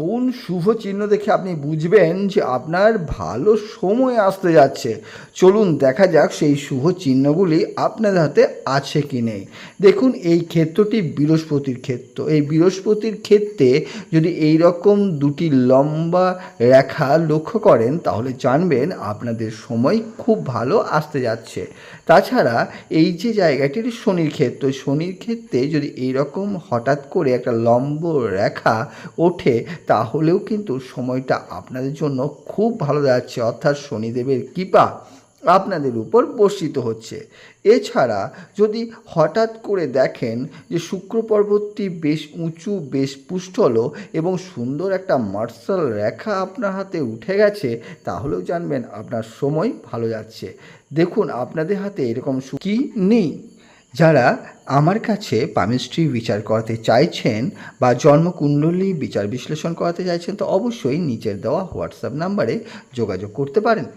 কোন শুভ চিহ্ন দেখে আপনি বুঝবেন যে আপনার ভালো সময় আসতে যাচ্ছে। চলুন দেখা যাক সেই শুভ চিহ্নগুলি আপনার হাতে আছে কি নেই দেখুন, এই ক্ষেত্রটি বৃহস্পতির ক্ষেত্র। এই বৃহস্পতির ক্ষেত্রে যদি এই রকম দুটি লম্বা রেখা লক্ষ্য করেন, তাহলে জানবেন আপনাদের সময় খুব ভালো আসতে যাচ্ছে। তাছাড়া এই যে জায়গাটির শনির ক্ষেত্র, শনির ক্ষেত্রে যদি এই রকম হঠাৎ করে একটা লম্ব রেখা ওঠে তাহলেও কিন্তু সময়টা আপনাদের জন্য খুব ভালো যাচ্ছে। অর্থাৎ শনিদেবের কৃপা আপনাদের উপর বর্ষিত হচ্ছে। এছাড়া যদি হঠাৎ করে দেখেন যে শুক্র পর্বতটি বেশ উঁচু, বেশ পুষ্টল এবং সুন্দর একটা মার্শাল রেখা আপনার হাতে উঠে গেছে, তাহলেও জানবেন আপনার সময় ভালো যাচ্ছে। দেখুন, আপনাদের হাতে এরকম কি নেই। যারা আমার কাছে পামিস্ট্রি বিচার করাতে চাইছেন বা জন্মকুণ্ডলী বিচার বিশ্লেষণ করাতে চাইছেন, তো অবশ্যই নিচের দেওয়া হোয়াটসঅ্যাপ নাম্বারে যোগাযোগ করতে পারেন।